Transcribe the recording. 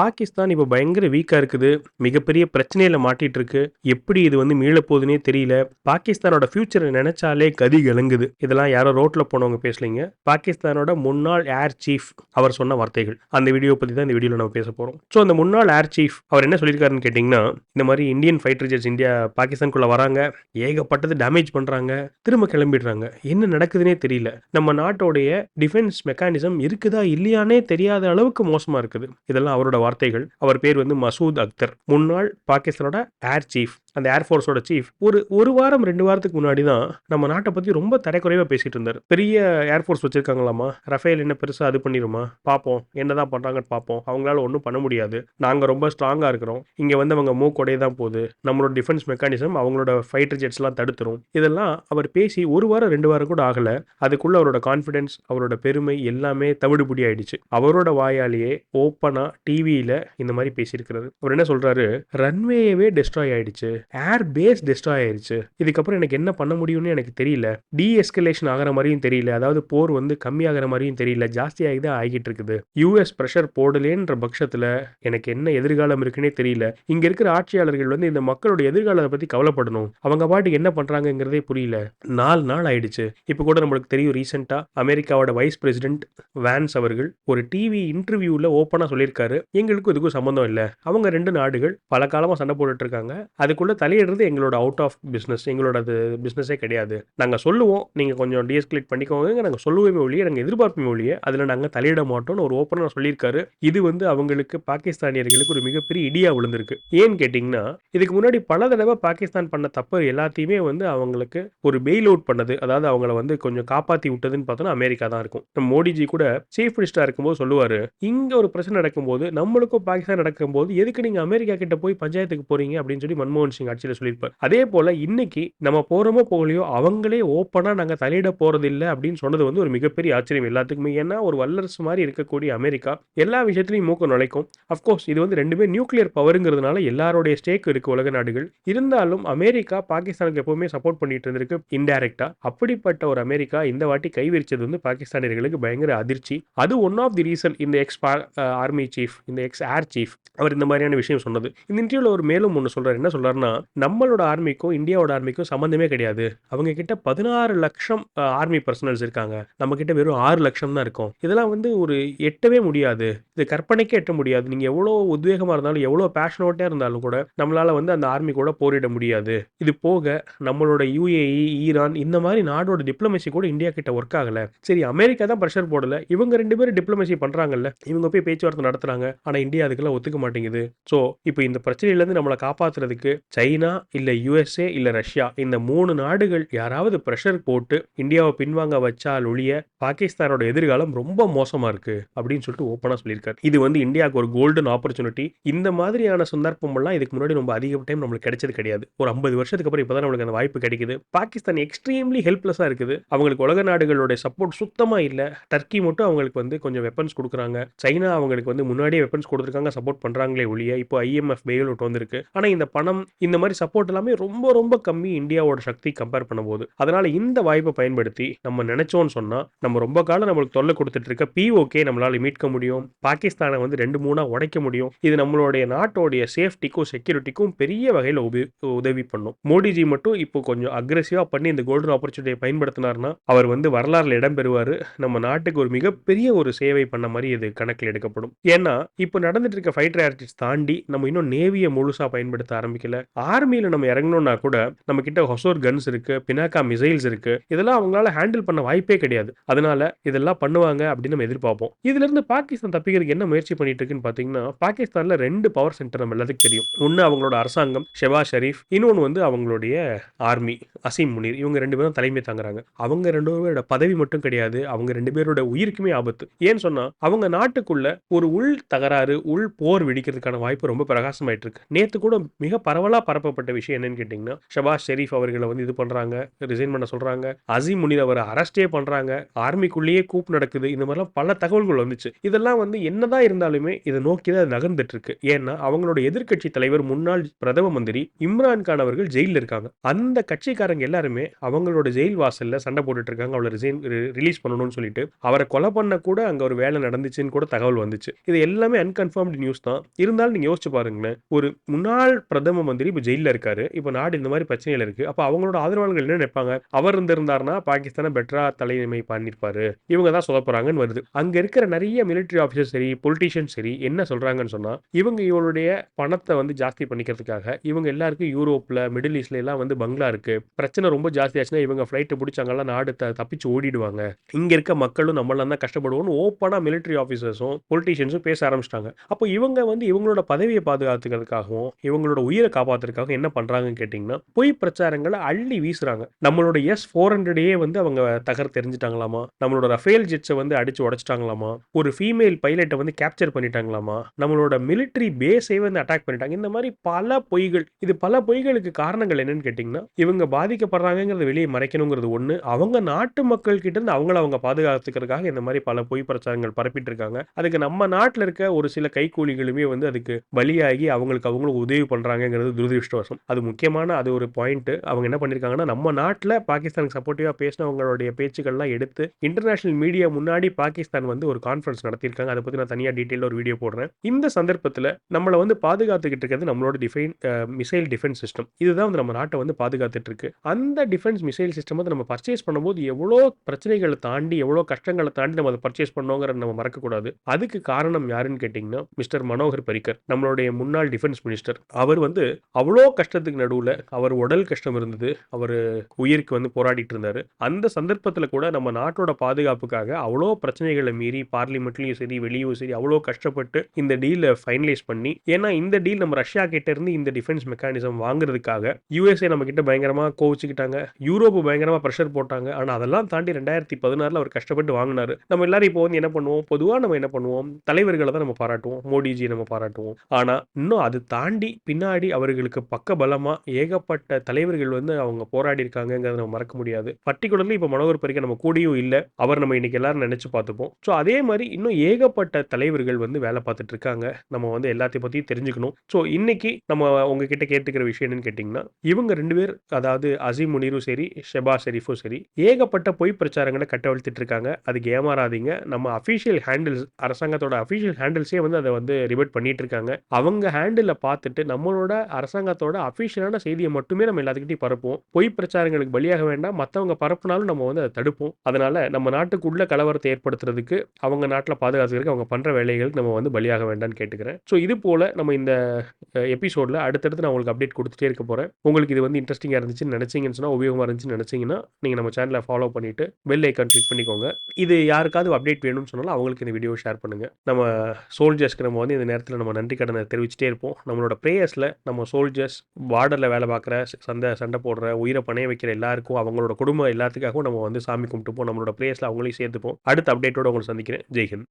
பாகிஸ்தான் இப்போ பயங்கர வீக்காக இருக்குது. மிகப்பெரிய பிரச்சனையில் மாட்டிட்டு இருக்கு எப்படி இது வந்து மீள போகுதுன்னே தெரியல. பாகிஸ்தானோட ஃபியூச்சரை நினைச்சாலே கதி கலங்குது. இதெல்லாம் யாரோ ரோட்டில் போனவங்க பேசலைங்க பாகிஸ்தானோட முன்னாள் ஏர் சீஃப் அவர் சொன்ன வார்த்தைகள். அந்த வீடியோ பற்றி தான் இந்த வீடியோவில் நம்ம பேச போகிறோம் ஸோ அந்த முன்னாள் ஏர் சீஃப் அவர் என்ன சொல்லியிருக்காருன்னு கேட்டிங்கன்னா இந்த மாதிரி இந்தியன் ஃபைட்டர் ஜெட்ஸ் இந்தியா பாகிஸ்தான்குள்ளே வராங்க. ஏகப்பட்டது டேமேஜ் பண்ணுறாங்க திரும்ப கிளம்பிடுறாங்க. என்ன நடக்குதுன்னே தெரியல. நம்ம நாட்டோடைய டிஃபென்ஸ் மெக்கானிசம் இருக்குதா இல்லையானே தெரியாத அளவுக்கு மோசமாக இருக்குது. இதெல்லாம் அவரோட வார்த்தைகள். அவர் பேர் வந்து மசூத் அக்தர். முன்னாள் பாகிஸ்தானோட ஏர் சீஃப் அந்த ஏர்ஃபோர்ஸோட சீஃப் ஒரு ஒரு வாரம் ரெண்டு வாரத்துக்கு முன்னாடி தான் நம்ம நாட்டை பற்றி ரொம்ப தரைக்குறைவாக பேசிட்டு இருந்தார். பெரிய ஏர்ஃபோர்ஸ் வச்சிருக்காங்களாமா? ரஃபேல் என்ன பெருசாக அது பண்ணிடுமா பார்ப்போம் என்னதான் பண்ணுறாங்கன்னு பார்ப்போம் அவங்களால ஒன்றும் பண்ண முடியாது. நாங்கள் ரொம்ப ஸ்ட்ராங்காக இருக்கிறோம். இங்கே வந்து அவங்க மூக்கொடைய தான் போகுது. நம்மளோட டிஃபென்ஸ் மெக்கானிசம் அவங்களோட ஃபைட்டர் ஜெட்ஸ்லாம் தடுத்துரும். இதெல்லாம் அவர் பேசி ஒரு வாரம் ரெண்டு வாரம் கூட ஆகலை. அதுக்குள்ளே அவரோட கான்ஃபிடென்ஸ் அவரோட பெருமை எல்லாமே தவிடுபடி ஆயிடுச்சு. அவரோட வாயாலேயே ஓப்பனாக டிவியில் இந்த மாதிரி பேசியிருக்கிறாரு. அவர் என்ன சொல்கிறாரு ரன்வேயவே டெஸ்ட்ராய் ஆயிடுச்சு. ஏர் பேஸ் டெஸ்ட்ராய் ஆயிடுச்சு இதுக்கப்புறம் எனக்கு என்ன பண்ண முடியும்னு எனக்கு தெரியல. டீஎஸ்கலேஷன் ஆகிற மாதிரியும் தெரியல. அதாவது போர் வந்து கம்மியாகிற மாதிரியும் தெரியல. ஜாஸ்தியாகி தான் ஆகிட்டு இருக்குது. யூஎஸ் ப்ரெஷர் போடலேன்ற பட்சத்தில் எனக்கு என்ன எதிர்காலம் இருக்குன்னே தெரியல. இங்க இருக்கிற ஆட்சியாளர்கள் வந்து இந்த மக்களோட எதிர்காலத்தை பத்தி கவலைப்படணும். அவங்க பாட்டுக்கு என்ன பண்றாங்கங்கிறதே புரியல. நாலு நாள் ஆயிடுச்சு. இப்போ கூட நம்மளுக்கு தெரியும் ரீசெண்டா அமெரிக்காவோட வைஸ் பிரசிடென்ட் வேன்ஸ் அவர்கள் ஒரு டிவி இன்டர்வியூல ஓப்பனா சொல்லியிருக்காரு. எங்களுக்கும் இதுக்கும் சம்பந்தம் இல்லை. அவங்க ரெண்டு நாடுகள் பல காலமா சண்டை போட்டுட்டு இருக்காங்க. அதுக்குள்ள தலையிடுறது எங்களோட அவுட் ஆஃப் பிஸ்னஸ் எங்களோட அது பிஸ்னஸே கிடையாது. நாங்கள் சொல்லுவோம் நீங்கள் கொஞ்சம் டிஎஸ்கலேட் பண்ணிக்கோங்க நாங்கள் சொல்லுவோமே ஒழிய நாங்கள் எதிர்பார்ப்போமே ஒழிய அதில் நாங்கள் தலையிட மாட்டோம்னு ஒரு ஓப்பனாக சொல்லியிருக்காரு. இது வந்து அவங்களுக்கு பாகிஸ்தானியர்களுக்கு ஒரு மிகப்பெரிய இடியா விழுந்திருக்கு. ஏன்னு கேட்டிங்கன்னா இதுக்கு முன்னாடி பல தடவை பாகிஸ்தான் பண்ண தப்பு எல்லாத்தையுமே வந்து அவங்களுக்கு ஒரு பெயில் அவுட் பண்ணது. அதாவது அவங்கள வந்து கொஞ்சம் காப்பாற்றி விட்டதுன்னு பார்த்தோம்னா அமெரிக்கா தான் இருக்கும். நம்ம மோடிஜி கூட சீஃப் மினிஸ்டராக இருக்கும்போது சொல்லுவார் இங்க ஒரு பிரச்சனை நடக்கும்போது நம்மளுக்கும் பாகிஸ்தான் நடக்கும்போது எதுக்கு நீங்க அமெரிக்கா கிட்ட போய் பஞ்சாயத்துக்கு போறீங்க? அப்படின்னு சொல்லி மன்மோகன் சிங் ஆட்சியில் சொல்லியிருப்பார். அதே போல இன்னைக்கு நம்ம போறோமோ போகலையோ அவங்களே ஓப்பனா நாங்க தலையிட போறது இல்லை அப்படின்னு சொன்னது வந்து ஒரு மிகப்பெரிய ஆச்சரியம் எல்லாத்துக்குமே. ஏன்னா ஒரு வல்லரசு மாதிரி இருக்கக்கூடிய அமெரிக்கா எல்லா விஷயத்திலையும் மூக்க நுழைக்கும். அஃப்கோர்ஸ் இது வந்து ரெண்டுமே நியூக்ளியர் பவருங்கிறதுனால எல்லாருடைய ஸ்டேக் இருக்கு உலக நாடுகள். இருந்தாலும் அமெரிக்கா பாகிஸ்தானுக்கு எப்பவுமே சப்போர்ட் பண்ணிட்டு இருந்திருக்கு இன்டைரக்டா அப்படிப்பட்ட ஒரு அமெரிக்கா இந்த வாட்டி கைவிரிச்சது வந்து பாகிஸ்தானியர்களுக்கு பயங்கர அதிர்ச்சி. அது ஒன் ஆஃப் தி ரீசன் இந்த எக்ஸ் ஆர்மி சீஃப் இந்த எக்ஸ் ஏர் சீஃப் அவர் இந்த மாதிரியான விஷயம் சொன்னது. இந்த இன்டர்வியூல ஒரு மேலும் ஒன்று சொல்றாரு. என்ன சொல்றாருன்னா நம்மளோட ஆர்மிக்கும் இந்தியாவோட ஆர்மிக்கும் சம்மந்தமே கிடையாது. அவங்க கிட்ட பதினாறு லட்சம் ஆர்மி பர்சனல்ஸ் இருக்காங்க. நம்ம கிட்ட வெறும் ஆறு லட்சம் தான் இருக்கும். இதெல்லாம் வந்து ஒரு எட்டவே முடியாது. இது கற்பனைக்கே எட்ட முடியாது. நீங்க எவ்வளோ உத்வேகமா இருந்தாலும் எவ்வளோ பேஷனோட்டா இருந்தாலும் கூட நம்மளால வந்து அந்த ஆர்மி கூட போரிட முடியாது. இது போக நம்மளோட யூஏஇ ஈரான் இந்த மாதிரி நாடோட டிப்ளமசி கூட இந்தியா கிட்ட ஒர்க் ஆகல. சரி அமெரிக்கா தான் ப்ரெஷர் போடல. இவங்க ரெண்டு பேரும் டிப்ளமசி பண்றாங்கல்ல. இவங்க போய் பேச்சுவார்த்தை நடத்துறாங்க. ஆனா இந்தியா அதுக்கெல்லாம் ஒத்துக்க மாட்டேங்குது. ஸோ இப்போ இந்த பிரச்சனையில இருந்து நம்மளை காப்பாத்துறதுக்கு சைனா இல்லை யுஎஸ்ஏ இல்லை ரஷ்யா இந்த மூணு நாடுகள் யாராவது ப்ரெஷர் போட்டு இந்தியாவை பின்வாங்க வச்சால் ஒழிய பாகிஸ்தானோட எதிர்காலம் ரொம்ப மோசமாக இருக்குது அப்படின்னு சொல்லிட்டு ஓப்பனாக சொல்லியிருக்காரு. இது வந்து இந்தியாவுக்கு ஒரு கோல்டன் ஆப்பர்ச்சுனிட்டி இந்த மாதிரியான சந்தர்ப்பமெல்லாம் இதுக்கு முன்னாடி ரொம்ப அதிக டைம் நம்மளுக்கு கிடைச்சது கிடையாது. ஒரு ஐம்பது வருஷத்துக்கு அப்புறம் இப்பதான் நம்மளுக்கு அந்த வாய்ப்பு கிடைக்குது. பாகிஸ்தான் எக்ஸ்ட்ரீம்லி ஹெல்ப்லெஸ்ஸாக இருக்குது. அவங்களுக்கு உலக நாடுகளோட சப்போர்ட் சுத்தமாக இல்லை. டர்க்கி மட்டும் அவங்களுக்கு வந்து கொஞ்சம் வெப்பன்ஸ் கொடுக்குறாங்க. சைனா அவங்களுக்கு வந்து முன்னாடியே வெப்பன்ஸ் கொடுத்துருக்காங்க சப்போர்ட் பண்ணுறாங்களே ஒழிய இப்போ ஐஎம்எஃப் பெயில் அவுட் வந்திருக்கு. ஆனால் இந்த பணம் இந்த மாதிரி சப்போர்ட் எல்லாமே ரொம்ப ரொம்ப கம்மி இந்தியாவோட சக்தி கம்பேர் பண்ணும்போது. அதனால இந்த வாய்ப்பை பயன்படுத்தி நம்ம நினைச்சோம்னு சொன்னா நம்ம ரொம்ப காலம் நம்மளுக்கு தொல்லை கொடுத்துட்டு இருக்க பிஓகே நம்மளால மீட்க முடியும். பாகிஸ்தானை வந்து ரெண்டு மூணா உடைக்க முடியும். இது நம்மளுடைய நாட்டோடைய சேஃப்டிக்கும் செக்யூரிட்டிக்கும் பெரிய வகையில் உதவி பண்ணும். மோடிஜி மட்டும் இப்போ கொஞ்சம் அக்ரெசிவா பண்ணி இந்த கோல்டன் ஆப்பர்ச்சுனிட்டியை பயன்படுத்தினார்னா அவர் வந்து வரலாறுல இடம் பெறுவார். நம்ம நாட்டுக்கு ஒரு மிகப்பெரிய ஒரு சேவை பண்ண மாதிரி இது கணக்கில் எடுக்கப்படும். ஏன்னா இப்போ நடந்துட்டு இருக்க ஃபைட் ஏர்டிஸ் தாண்டி நம்ம இன்னும் நேவியை முழுசா பயன்படுத்த ஆரம்பிக்கல. ஆர்மியில் நம்ம இறங்கணும்னா கூட நம்ம கிட்ட ஹொசோர் கன்ஸ் இருக்கு பினாக்கா மிசைல்ஸ் இருக்கு. இதெல்லாம் அவங்களால ஹேண்டில் பண்ண வாய்ப்பே கிடையாது. அதனால இதெல்லாம் பண்ணுவாங்க அப்படின்னு நம்ம எதிர்பார்ப்போம். இதுல இருந்து பாகிஸ்தான் தப்பிக்கிறதுக்கு என்ன முயற்சி பண்ணிட்டு இருக்குன்னு பாத்தீங்கன்னா பாகிஸ்தான்ல ரெண்டு பவர் சென்டர் நம்ம எல்லாத்துக்கும் தெரியும். ஒன்னு அவங்களோட அரசாங்கம் ஷெபா ஷெரீப் இன்னொன்று வந்து அவங்களுடைய ஆர்மி அசீம் முனீர் இவங்க ரெண்டு பேரும் தலைமை தாங்குறாங்க. அவங்க ரெண்டு பேரோட பதவி மட்டும் கிடையாது. அவங்க ரெண்டு பேரோட உயிருக்குமே ஆபத்து. ஏன்னு சொன்னா அவங்க நாட்டுக்குள்ள ஒரு உள் தகராறு உள் போர் வெடிக்கிறதுக்கான வாய்ப்பு ரொம்ப பிரகாசமாயிட்டு இருக்கு. நேத்து கூட மிக பரவலா பரப்பப்பட்ட விஷயம் என்னன்னு கேட்டிங்கன்னா ஷபாஷ் ஷெரீஃப் அவர்களை வந்து இது பண்றாங்க ரிசைன் பண்ண சொல்றாங்க. அசீம் முனீர் அவரை அரெஸ்டே பண்றாங்க. ஆர்மிக்குள்ளேயே கூப் நடக்குது. இந்த மாதிரிலாம் பல தகவல்கள் வந்துச்சு. இதெல்லாம் வந்து என்னதான் இருந்தாலுமே இதை நோக்கி தான் நகர்ந்துட்டு இருக்கு ஏன்னா அவங்களோட எதிர்க்கட்சி தலைவர் முன்னாள் பிரதம மந்திரி இம்ரான் கான் அவர்கள் ஜெயிலில் இருக்காங்க. அந்த கட்சிக்காரங்க எல்லாருமே அவங்களோட ஜெயில் வாசல்ல சண்டை போட்டுட்டு இருக்காங்க. அவளை ரிசைன் ரிலீஸ் பண்ணணும்னு சொல்லிட்டு. அவரை கொலை பண்ண கூட அங்க ஒரு வேலை நடந்துச்சுன்னு கூட தகவல் வந்துச்சு. இது எல்லாமே அன்கன்ஃபார்ம்டு நியூஸ் தான். இருந்தாலும் நீங்க யோசிச்சு பாருங்களேன். ஒரு முன்னாள் பிரதம மந்திரி இப்போ ஜெயிலில் இருக்காரு. இப்போ நாடு இந்த மாதிரி பிரச்சனைகள் இருக்கு. அப்போ அவங்களோட ஆதரவாளர்கள் என்ன நினைப்பாங்க? அவர் இருந்திருந்தாருன்னா பாகிஸ்தானை பெட்டரா தலைமை பண்ணியிருப்பாரு இவங்க தான் சொல்ல வருது. அங்க இருக்கிற நிறைய மிலிட்டரி ஆஃபீஸர் சரி பொலிட்டீஷியன் சரி என்ன சொல்றாங்கன்னு சொன்னா இவங்க இவங்களுடைய பணத்தை வந்து ஜாஸ்தி பண்ணிக்கிறதுக்காக இவங்க எல்லாருக்கும் யூரோப்ல மிடில் ஈஸ்ட்ல எல்லாம் வந்து பங்களா இருக்கு. பிரச்சனை ரொம்ப ஜாஸ்தி ஆச்சுன்னா இவங்க ஃபிளைட்டை பிடிச்சாங்கலாம் நாடு த- தப்பிச்சு ஓடிடுவாங்க. இங்க இருக்க மக்களும் நம்மளாம் தான் கஷ்டப்படுவோம்னு ஓப்பனா மிலிட்டரி ஆஃபீஸர்ஸும் பொலிட்டீஷியன்ஸும் பேச ஆரம்பிச்சிட்டாங்க. அப்போ இவங்க வந்து இவங்களோட பதவியை பாதுகாத்துக்கிறதுக்காகவும் இவங்களோட உயிரை காப்பாற்றுறதுக்காக என்ன பண்ணுறாங்கன்னு கேட்டிங்கன்னா பொய் பிரச்சாரங்களை அள்ளி வீசுறாங்க. நம்மளோட எஸ் ஃபோர் ஹண்ட்ரடையே வந்து அவங்க தகர் தெரிஞ்சிட்டாங்களாமா? நம்மளோட ரஃபேல் ஜெட்ஸை வந்து அடிச்சு உடைச்சிட்டாங்களாமா? ஒரு ஃபீமேல் பைலட்டை வந்து கேப்சர் பண்ணிட்டாங்களாமா? நம்மளோட மிலிட்டரி பேஸை வந்து அட்டாக் பண்ணிட்டாங்க. இந்த மாதிரி பல பொய்கள் இது பல பொய்களுக்கு காரணங்கள் என்னன்னு கேட்டிங்கன்னா இவங்க பாதிக்கப்படுறாங்கங்கிறத வெளியே மறைக்கணுங்கிறது ஒன்று அவங்க நாட்டு மக்கள் கிட்ட இருந்து அவங்கள அவங்க பாதுகாத்துக்கிறதுக்காக இந்த மாதிரி பல பொய் பிரச்சாரங்கள் பரப்பிட்டு இருக்காங்க. அதுக்கு நம்ம நாட்டில் இருக்க ஒரு சில கைக்கூலிகளுமே வந்து அதுக்கு பலியாகி அவங்களுக்கு அவங்களும் உதவி பண்றாங்கங்கிறது துரதிருஷ்டவசம் அது முக்கியமான அது ஒரு பாயிண்ட் அவங்க என்ன பண்ணியிருக்காங்கன்னா நம்ம நாட்டில் பாகிஸ்தானுக்கு சப்போர்ட்டிவாக பேசினவங்களுடைய பேச்சுக்கள்லாம் எடுத்து இன்டர்நேஷனல் மீடியா முன்னாடி பாகிஸ்தான் வந்து ஒரு கான்ஃபரன்ஸ் நடத்தியிருக்காங்க. அதை பற்றி நான் தனியாக டீட்டெயில் ஒரு வீடியோ போடுறேன். இந்த சந்தர்ப்பத்தில் நம்மளை வந்து பாதுகாத்துக்கிட்டு இருக்கிறது நம்மளோட டிஃபைன் மிசைல் டிஃபென்ஸ் சிஸ்டம் இதுதான் வந்து நம்ம நாட்டை வந்து பாதுகாத்துட்டு இருக்கு அந்த டிஃபென்ஸ் மிசைல் சிஸ்டம் வந்து நம்ம பர்ச்சேஸ் பண்ணும்போது எவ்வளோ பிரச்சனைகளை தாண்டி எவ்வளோ கஷ்டங்களை தாண்டி நம்ம அதை பர்ச்சேஸ் பண்ணோங்கிறத நம்ம மறக்கக்கூடாது. அதுக்கு காரணம் யாருன்னு கேட்டிங்கன்னா மிஸ்டர் மனோகர் பரிக்கர் நம்மளுடைய முன்னாள் டிஃபென்ஸ் மினிஸ்டர் அவர் வந்து அவ்வளோ கஷ்டத்துக்கு நடுவில் அவர் உடல் கஷ்டம் இருந்தது. அவர் உயிருக்கு வந்து போராடிட்டு இருந்தார். அந்த சந்தர்ப்பத்தில் கூட நம்ம நாட்டோட பாதுகாப்புக்காக அவ்வளோ பிரச்சனைகளை மீறி பார்லிமெண்ட்லையும் சரி வெளியும் சரி அவ்வளோ கஷ்டப்பட்டு இந்த டீலை ஃபைனலைஸ் பண்ணி ஏன்னா இந்த டீல் நம்ம ரஷ்யா கிட்ட இருந்து இந்த டிஃபென்ஸ் மெக்கானிசம் வாங்குறதுக்காக யூஎஸ்ஏ நம்ம கிட்ட பயங்கரமாக கோவிச்சுக்கிட்டாங்க. யூரோப்பு பயங்கரமாக ப்ரெஷர் போட்டாங்க. ஆனால் அதெல்லாம் தாண்டி ரெண்டாயிரத்தி பதினாறில் அவர் கஷ்டப்பட்டு வாங்கினாரு. நம்ம எல்லாரும் இப்போ வந்து என்ன பண்ணுவோம்? பொதுவாக நம்ம என்ன பண்ணுவோம்? தலைவர்களை தான் நம்ம பாராட்டுவோம். மோடிஜி நம்ம பாராட்டுவோம். ஆனால் இன்னும் அது தாண்டி பின்னாடி அவர்களுக்கு பக்க பலமா ஏகப்பட்ட தலைவர்கள் வந்து அவங்க போராடி இருக்காங்கிறத நம்ம மறக்க முடியாது. பர்டிகுலர்லி இப்போ மனோகர் பரிக்க நம்ம கூடயும் இல்லை. அவர் நம்ம இன்னைக்கு எல்லாரும் நினைச்சு பார்த்துப்போம். ஸோ அதே மாதிரி இன்னும் ஏகப்பட்ட தலைவர்கள் வந்து வேலை பார்த்துட்டு இருக்காங்க. நம்ம வந்து எல்லாத்தையும் பற்றியும் தெரிஞ்சுக்கணும். ஸோ இன்னைக்கு நம்ம உங்ககிட்ட கேட்டுக்கிற விஷயம் என்னன்னு கேட்டிங்கன்னா இவங்க ரெண்டு பேர் அதாவது அசீம் முனீரும் சரி ஷெபா ஷெரீஃபும் சரி ஏகப்பட்ட பொய் பிரச்சாரங்களை கட்டவழ்த்திட்டு இருக்காங்க. அதுக்கு ஏமாறாதீங்க. நம்ம அஃபிஷியல் ஹேண்டில்ஸ் அரசாங்கத்தோட அஃபிஷியல் ஹேண்டில்ஸே வந்து அதை வந்து ரிவர்ட் பண்ணிட்டு இருக்காங்க. அவங்க ஹேண்டில் பார்த்துட்டு நம்மளோட அரசாங்க அரசாங்கத்தோட அஃபிஷியலான செய்தியை மட்டுமே நம்ம எல்லாத்துக்கிட்டையும் பரப்புவோம். பொய் பிரச்சாரங்களுக்கு பலியாக வேண்டாம். மற்றவங்க பரப்புனாலும் நம்ம வந்து அதை தடுப்போம். அதனால நம்ம நாட்டுக்குள்ள கலவரத்தை ஏற்படுத்துறதுக்கு அவங்க நாட்டில் பாதுகாத்துக்கிறதுக்கு அவங்க பண்ற வேலைகளுக்கு நம்ம வந்து பலியாக வேண்டாம்னு கேட்டுக்கிறேன். ஸோ இது போல நம்ம இந்த எபிசோடில் அடுத்தடுத்து நான் உங்களுக்கு அப்டேட் கொடுத்துட்டே இருக்க போகிறேன் உங்களுக்கு இது வந்து இன்ட்ரெஸ்டிங்காக இருந்துச்சுன்னு நினச்சிங்கன்னு சொன்னால் உபயோகமாக இருந்துச்சுன்னு நினச்சிங்கன்னா நீங்கள் நம்ம சேனலை ஃபாலோ பண்ணிவிட்டு பெல் ஐக்கான் கிளிக் பண்ணிக்கோங்க. இது யாருக்காவது அப்டேட் வேணும்னு சொன்னாலும் அவங்களுக்கு இந்த வீடியோ ஷேர் பண்ணுங்கள் நம்ம சோல்ஜர்ஸ்க்கு நம்ம வந்து இந்த நேரத்தில் நம்ம நன்றி கடனை தெரிவிச்சிட்டே இருப்போம். நம்மளோட ப்ரேயர்ஸில் நம்ம சோல்ஜர்ஸ் பார்டரில் வேலை பார்க்குற சண்டை சண்டை போடுற உயிரை பணைய வைக்கிற எல்லாருக்கும் அவங்களோட குடும்பம் எல்லாத்துக்காகவும் நம்ம வந்து சாமி கும்பிட்டுப்போம். நம்மளோட ப்ரேயர்ஸில் அவங்களையும் சேர்த்துப்போம். அடுத்த அப்டேட்டோட உங்களை சந்திக்கிறேன். ஜெய்ஹிந்த்